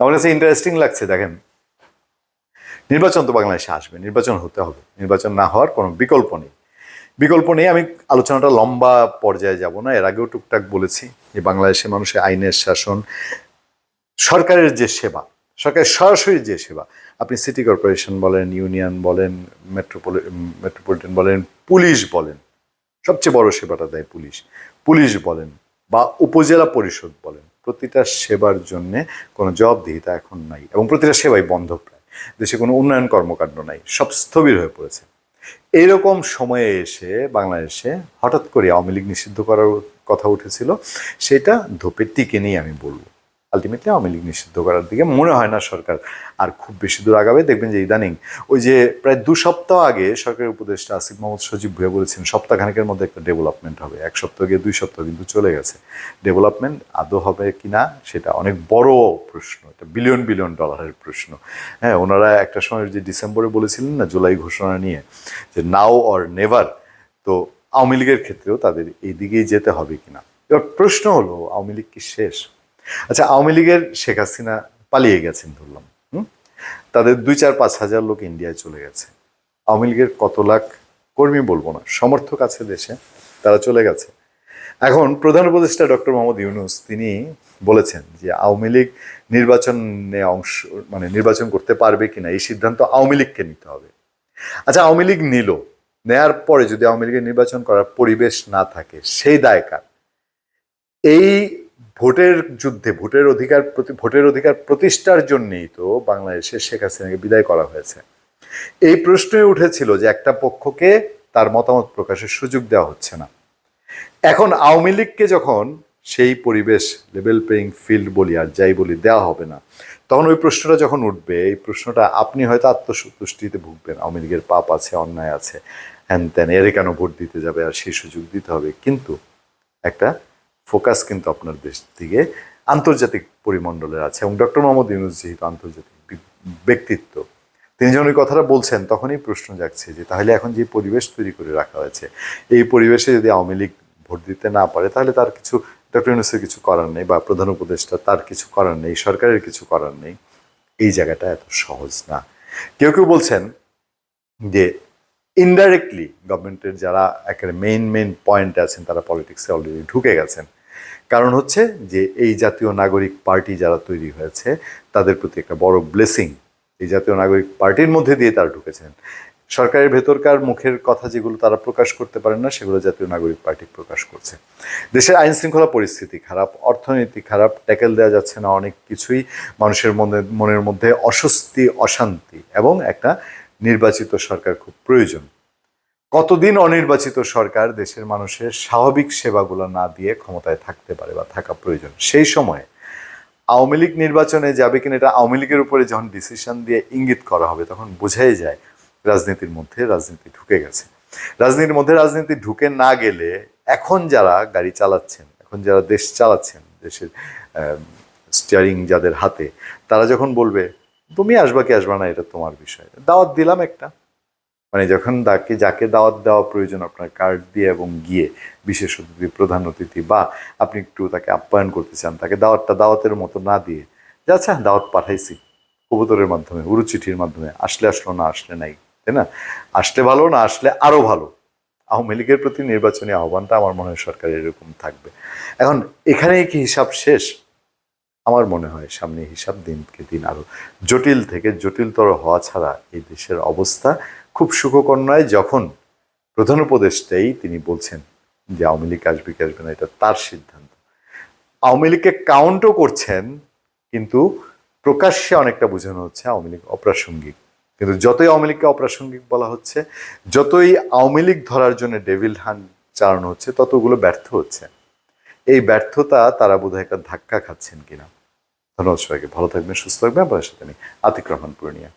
আমার কাছে ইন্টারেস্টিং লাগছে, দেখেন। নির্বাচন তো বাংলাদেশে আসবে, নির্বাচন হতে হবে। নির্বাচন না হওয়ার কোনো বিকল্প নেই। বিকল্প নেই, আমি আলোচনাটা লম্বা পর্যায়ে যাব না, এর আগেও টুকটাক বলেছি যে বাংলাদেশে মানুষের আইনের শাসন, সরকারের যে সেবা, সরকারের সরাসরি যে সেবা, আপনি সিটি কর্পোরেশন বলেন ইউনিয়ন বলেন মেট্রোপলি মেট্রোপলিটন বলেন, পুলিশ বলেন, সবচেয়ে বড় সেবাটা দেয় পুলিশ। পুলিশ বলেন বা উপজেলা পরিষদ বলেন প্রতিটা সেবার জন্য কোনো জবাবদিহিতা এখন নাই এবং প্রতিটা সেবাই বন্ধ প্রায়। দেশে কোনো উন্নয়ন কর্মকাণ্ড নাই, সব স্থবির হয়ে পড়েছে। এরকম সময়ে এসে বাংলাদেশে হঠাৎ করে আওয়ামী লীগ নিষিদ্ধ করার কথা উঠেছিল, সেটা ধোপের টিকে নিয়ে আমি বলব। আলটিমেটলি আওয়ামী লীগ নিষিদ্ধ করার দিকে মনে হয় না সরকার আর খুব বেশি দূর আগাবে। দেখবেন যে ইদানিং ওই যে প্রায় দু সপ্তাহ আগে সরকারের উপদেষ্টা আসিফ মোহাম্মদ সজীব ভুয়া বলেছেন, সপ্তাহখানেকের মধ্যে একটা ডেভেলপমেন্ট হবে, এক সপ্তাহ গিয়ে দুই সপ্তাহ কিন্তু চলে গেছে। ডেভেলপমেন্ট আদৌ হবে কি না সেটা অনেক বড় প্রশ্ন, এটা বিলিয়ন বিলিয়ন ডলারের প্রশ্ন। হ্যাঁ ওনারা একটা সময় যে ডিসেম্বরে বলেছিলেন না, জুলাই ঘোষণা নিয়ে যে নাও অর নেভার তো আওয়ামী লীগের ক্ষেত্রেও তাদের এই দিকেই যেতে হবে কিনা। এবার প্রশ্ন হলো, আওয়ামী লীগ কি শেষ? আচ্ছা আওয়ামী লীগের শেখ হাসিনা পালিয়ে গেছেন ধরলাম তাদের দুই চার পাঁচ হাজার লোক ইন্ডিয়ায় চলে গেছে। আওয়ামী লীগের কত লাখ কর্মী বলব না, সমর্থক আছে দেশে, তারা চলে গেছে। এখন প্রধান উপদেষ্টা ডক্টর মোহাম্মদ ইউনুস, তিনি বলেছেন যে আওয়ামী লীগ নির্বাচনে অংশ মানে নির্বাচন করতে পারবে কিনা, এই সিদ্ধান্ত আওয়ামী লীগকে নিতে হবে। আচ্ছা আওয়ামী লীগ নিল, নেয়ার পরে যদি আওয়ামী লীগের নির্বাচন করার পরিবেশ না থাকে, সেই দায় কার? এই ভোটের যুদ্ধে, ভোটের অধিকার প্রতি, ভোটের অধিকার প্রতিষ্ঠার জন্যই তো বাংলাদেশে শেখ হাসিনাকে বিদায় করা হয়েছে। এই প্রশ্নই উঠেছিল যে একটা পক্ষকে তার মতামত প্রকাশের সুযোগ দেওয়া হচ্ছে না। এখন আওয়ামী লীগকে যখন সেই পরিবেশ লেভেল প্লেয়িং ফিল্ড বলি আর যাই বলি দেওয়া হবে না, তখন ওই প্রশ্নটা যখন উঠবে, এই প্রশ্নটা আপনি হয়তো আত্মসন্তুষ্টিতে ভুগবেন। আওয়ামী লীগের পাপ আছে, অন্যায় আছে হ্যান ত্যান এরে কেন ভোট দিতে যাবে আর সেই সুযোগ দিতে হবে? কিন্তু একটা ফোকাস কিন্তু আপনার দেশ থেকে আন্তর্জাতিক পরিমণ্ডলের আছে এবং ডক্টর মোহাম্মদ ইউনুস যেহেতু আন্তর্জাতিক ব্যক্তিত্ব, তিনি যখন ওই কথাটা বলছেন, তখনই প্রশ্ন জাগছে যে তাহলে এখন যে পরিবেশ তৈরি করে রাখা হয়েছে, এই পরিবেশে যদি আওয়ামী লীগ ভোট দিতে না পারে, তাহলে তার কিছু, ডক্টর ইউনুসের কিছু করার নেই বা প্রধান উপদেষ্টা তার কিছু করার নেই, সরকারের কিছু করার নেই, এই জায়গাটা এত সহজ না। কেউ কেউ বলছেন যে ইনডাইরেক্টলি গভর্নমেন্টের যারা একেবারে মেইন মেইন পয়েন্ট আছেন, তারা পলিটিক্সে অলরেডি ঢুকে গেছেন। কারণ হচ্ছে যে এই জাতীয় নাগরিক পার্টি যারা তৈরি হয়েছে, তাদের প্রতি একটা বড় ব্লেসিং এই জাতীয় নাগরিক পার্টির মধ্যে দিয়ে তারা ঢুকেছেন। সরকারের ভেতরকার মুখের কথা যেগুলো তারা প্রকাশ করতে পারেন না, সেগুলো জাতীয় নাগরিক পার্টি প্রকাশ করছে। দেশের আইন শৃঙ্খলা পরিস্থিতি খারাপ, অর্থনীতি খারাপ, ট্যাকেল দেওয়া যাচ্ছে না অনেক কিছুই। মানুষের মনে, মনের মধ্যে অস্বস্তি, অশান্তি এবং একটা নির্বাচিত সরকার খুব প্রয়োজন। কতদিন অনির্বাচিত সরকার দেশের মানুষের স্বাভাবিক সেবাগুলো না দিয়ে ক্ষমতায় থাকতে পারে বা থাকা প্রয়োজন? সেই সময়ে আওয়ামী লীগ নির্বাচনে যাবে কিনা এটা আওয়ামী লীগের উপরে যখন ডিসিশন দিয়ে ইঙ্গিত করা হবে, তখন বোঝাই যায় রাজনীতির মধ্যে রাজনীতি ঢুকে গেছে। রাজনীতির মধ্যে রাজনীতি ঢুকে না গেলে এখন যারা গাড়ি চালাচ্ছেন, এখন যারা দেশ চালাচ্ছেন, দেশের স্টিয়ারিং যাদের হাতে, তারা যখন বলবে, তুমি আসবা কি আসবা না, এটা তোমার বিষয়। দাওয়াত দিলাম একটা। মানে যখন তাকে, যাকে দাওয়াত দেওয়া প্রয়োজন আপনার কার্ড দিয়ে এবং গিয়ে, বিশেষ অতিথি, প্রধান অতিথি বা আপনি একটু তাকে আপ্যায়ন করতে চান, তাকে দাওয়াতটা দাওয়াতের মতো না দিয়ে, যে আচ্ছা দাওয়াত পাঠাইছি। কবুতরের মাধ্যমে উড়ু চিঠির মাধ্যমে, আসলে আসলো না, আসলে নাই। তাই না? আসলে ভালো না, আসলে আরও ভালো। আওয়ামী লীগের প্রতি নির্বাচনী আহ্বানটা আমার মনে হয় সরকার এরকম থাকবে। এখন এখানেই কি হিসাব শেষ? আমার মনে হয় সামনে হিসাব দিনকে দিন আরও জটিল থেকে জটিলতর হওয়া ছাড়া এই দেশের অবস্থা খুব সুখকন্যায় যখন প্রধান উপদেষ্টাই তিনি বলছেন যে আওয়ামী লীগ আসবে কি আসবে না, এটা তার সিদ্ধান্ত। আওয়ামী লীগকে কাউন্টও করছেন, কিন্তু প্রকাশ্যে অনেকটা বোঝানো হচ্ছে আওয়ামী লীগ অপ্রাসঙ্গিক। কিন্তু যতই আওয়ামী লীগকে অপ্রাসঙ্গিক বলা হচ্ছে, যতই আওয়ামী লীগ ধরার জন্য ডেভিল হান চালানো হচ্ছে, ততগুলো ব্যর্থ হচ্ছে। এই ব্যর্থতা তারা বোধহয় একটা ধাক্কা খাচ্ছেন কিনা। ধন্যবাদ সবাইকে, ভালো থাকবেন, সুস্থ থাকবেন। আপনার সাথে আমি আতিক রহমান পূর্ণিয়া।